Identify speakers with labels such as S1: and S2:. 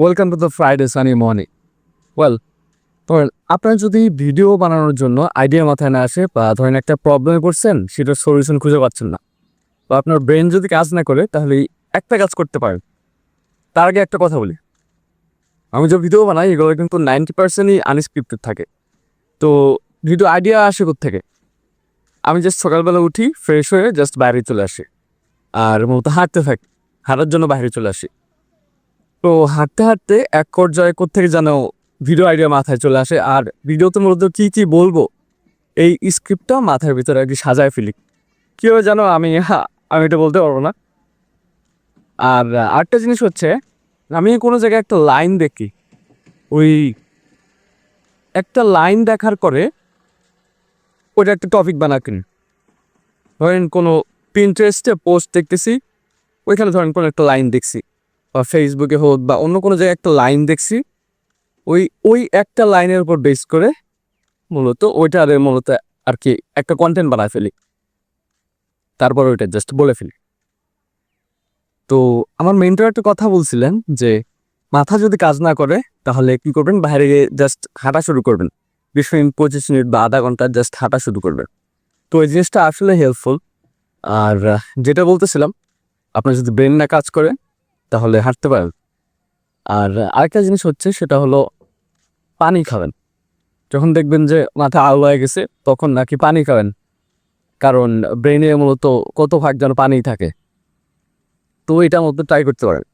S1: Welcome to the Friday sunny morning well ধরেন, আপনার যদি ভিডিও বানানোর জন্য আইডিয়া মাথায় না আসে বা ধরেন একটা প্রবলেমে পড়ছেন, সেটার সলিউশন খুঁজে পাচ্ছেন না, বা আপনার ব্রেন যদি কাজ না করে, তাহলে একটা কাজ করতে পারেন। তার আগে একটা কথা বলি। আমি যে ভিডিও বানাই, এগুলো কিন্তু নাইনটি পার্সেন্টই আনস্ক্রিপ্টেড থাকে। তো ভিডিও আইডিয়া আসে থেকে আমি জাস্ট সকালবেলা উঠি ফ্রেশ হয়ে জাস্ট বাইরে চলে আসি। আর মূলত হাঁটতে থাকি, হাঁটার জন্য বাইরে চলে আসি। তো হাঁটতে হাঁটতে এক পর্যায়ে কোথেকে যেন ভিডিও আইডিয়া মাথায় চলে আসে। আর ভিডিওতে মূলত কী কী বলব, এই স্ক্রিপ্টটা মাথার ভিতরে আর কি সাজায় ফেলি। কীভাবে যেন আমি? আমি এটা বলতে পারব না। আর আরেকটা জিনিস হচ্ছে, আমি কোনো জায়গায় একটা লাইন দেখি। ওই একটা লাইন দেখার পরে ওইটা একটা টপিক বানাকেন ধরেন কোনো প্রিন্টারেস্টে পোস্ট দেখতেছি, ওইখানে ধরেন কোনো একটা লাইন দেখছি। বা ফেসবুকে হোক বা অন্য কোনো জায়গায় একটা লাইন দেখছি, ওই ওই একটা লাইনের উপর বেস করে মূলত ওইটারে মূলত আর কি একটা কন্টেন্ট বানায় ফেলি। তারপর ওইটা জাস্ট বলে ফেলি। তো আমার মেন্টর একটা কথা বলছিলেন যে, মাথা যদি কাজ না করে, তাহলে কি করবেন? বাইরে গিয়ে জাস্ট হাঁটা শুরু করবেন। বিশ মিনিট, পঁচিশ মিনিট বা আধা ঘণ্টা জাস্ট হাঁটা শুরু করবেন। তো এই জিনিসটা আসলে হেল্পফুল আর যেটা বলতেছিলাম, আপনার যদি ব্রেন না কাজ করে তাহলে হাঁটতে পারেন। আর আরেকটা জিনিস হচ্ছে সেটা হলো পানি খাবেন। যখন দেখবেন যে মাথা আলো হয়ে গেছে, তখন নাকি পানি খাবেন। কারণ ব্রেনে মূলত কত ভাগ যেন পানি থাকে। তো এটার মধ্যে ট্রাই করতে পারেন।